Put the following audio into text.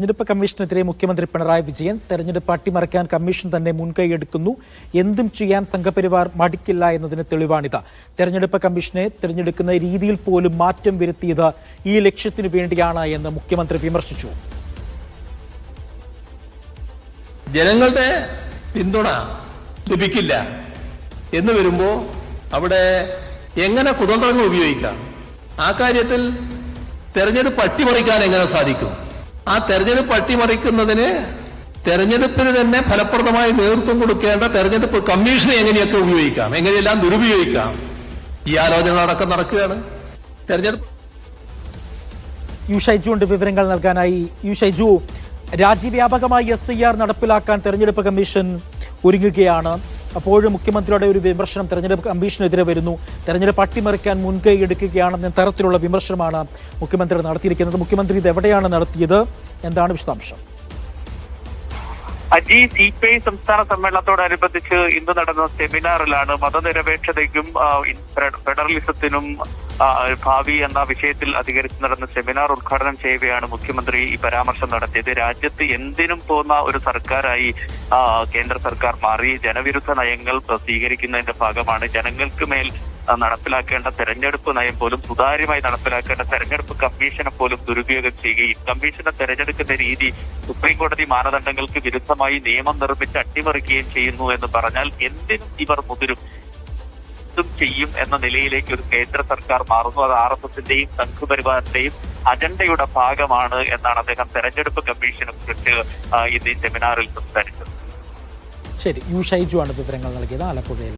തെരഞ്ഞെടുപ്പ് കമ്മീഷനെതിരെ മുഖ്യമന്ത്രി പിണറായി വിജയൻ തെരഞ്ഞെടുപ്പ് അട്ടിമറിക്കാൻ കമ്മീഷൻ തന്നെ മുൻകൈയെടുക്കുന്നു. എന്തും ചെയ്യാൻ സംഘപരിവാർ മടിക്കില്ല എന്നതിന് തെളിവാണിത്. തെരഞ്ഞെടുപ്പ് കമ്മീഷനെ തിരഞ്ഞെടുക്കുന്ന രീതിയിൽ പോലും മാറ്റം വരുത്തിയത് ഈ ലക്ഷ്യത്തിനു വേണ്ടിയാണ് എന്ന് മുഖ്യമന്ത്രി വിമർശിച്ചു. ജനങ്ങളുടെ പിന്തുണ ലഭിക്കില്ല എന്ന് വരുമ്പോ അവിടെ എങ്ങനെ കുതന്ത്രങ്ങൾ ഉപയോഗിക്കാം? ആ കാര്യത്തിൽ തെരഞ്ഞെടുപ്പ് അട്ടിമറിക്കാൻ എങ്ങനെ സാധിക്കും? ആ തെരഞ്ഞെടുപ്പ് അട്ടിമറിക്കുന്നതിന് തെരഞ്ഞെടുപ്പിന് തന്നെ ഫലപ്രദമായി നേതൃത്വം കൊടുക്കേണ്ട തെരഞ്ഞെടുപ്പ് കമ്മീഷനെ എങ്ങനെയൊക്കെ ഉപയോഗിക്കാം? എങ്ങനെയെല്ലാം ദുരുപയോഗിക്കാം? ഈ ആലോചന അടക്കം നടക്കുകയാണ്. തെരഞ്ഞെടുപ്പ്. യു ഷൈജുണ്ട് വിവരങ്ങൾ നൽകാനായി. യു ഷൈജു രാജ്യവ്യാപകമായി എസ് ഐ ആർ നടപ്പിലാക്കാൻ തെരഞ്ഞെടുപ്പ് കമ്മീഷൻ ഒരുങ്ങുകയാണ്. അപ്പോഴും മുഖ്യമന്ത്രിയുടെ ഒരു വിമർശനം തെരഞ്ഞെടുപ്പ് കമ്മീഷനെതിരെ വരുന്നു. തെരഞ്ഞെടുപ്പ് അട്ടിമറിക്കാൻ മുൻകൈ എടുക്കുകയാണെന്ന തരത്തിലുള്ള വിമർശനമാണ് മുഖ്യമന്ത്രി നടത്തിയിരിക്കുന്നത്. മുഖ്യമന്ത്രി ഇത് എവിടെയാണ് നടത്തിയത്? എന്താണ് വിശദാംശം? അജി സി പി ഐ സംസ്ഥാന സമ്മേളനത്തോടനുബന്ധിച്ച് ഇന്ന് നടന്ന സെമിനാറിലാണ് മതനിരപേക്ഷതയ്ക്കും ഫെഡറലിസത്തിനും ഭാവി എന്ന വിഷയത്തിൽ അധികരിച്ച് നടന്ന സെമിനാർ ഉദ്ഘാടനം ചെയ്യവെയാണ് മുഖ്യമന്ത്രി ഈ പരാമർശം നടത്തിയത്. രാജ്യത്ത് എന്തിനും പോന്ന ഒരു സർക്കാരായി കേന്ദ്ര സർക്കാർ മാറി. ജനവിരുദ്ധ നയങ്ങൾ സ്വീകരിക്കുന്നതിന്റെ ഭാഗമാണ്. ജനങ്ങൾക്ക് മേൽ നടപ്പിലാക്കേണ്ട തെരഞ്ഞെടുപ്പ് നയം പോലും സുതാര്യമായി നടപ്പിലാക്കേണ്ട തെരഞ്ഞെടുപ്പ് കമ്മീഷനെ പോലും ദുരുപയോഗം ചെയ്യുകയും കമ്മീഷനെ തെരഞ്ഞെടുക്കുന്ന രീതി സുപ്രീംകോടതി മാനദണ്ഡങ്ങൾക്ക് വിരുദ്ധമായി നിയമം നിർമ്മിച്ച് അട്ടിമറിക്കുകയും ചെയ്യുന്നു എന്ന് പറഞ്ഞാൽ എന്തിനും ഇവർ മുതിരും. എന്തും ചെയ്യും എന്ന നിലയിലേക്ക് ഒരു കേന്ദ്ര സർക്കാർ മാറുന്നു. അത് ആർ എസ് എസിന്റെയും സംഘപരിവാറിന്റെയും അജണ്ടയുടെ ഭാഗമാണ് എന്നാണ് അദ്ദേഹം തെരഞ്ഞെടുപ്പ് കമ്മീഷനെ കുറിച്ച് ഇന്ന് സെമിനാറിൽ സംസാരിച്ചത് ശരി യു ഷൈജു ആണ് വിവരങ്ങൾ നൽകിയത്. ആലപ്പുഴയിൽ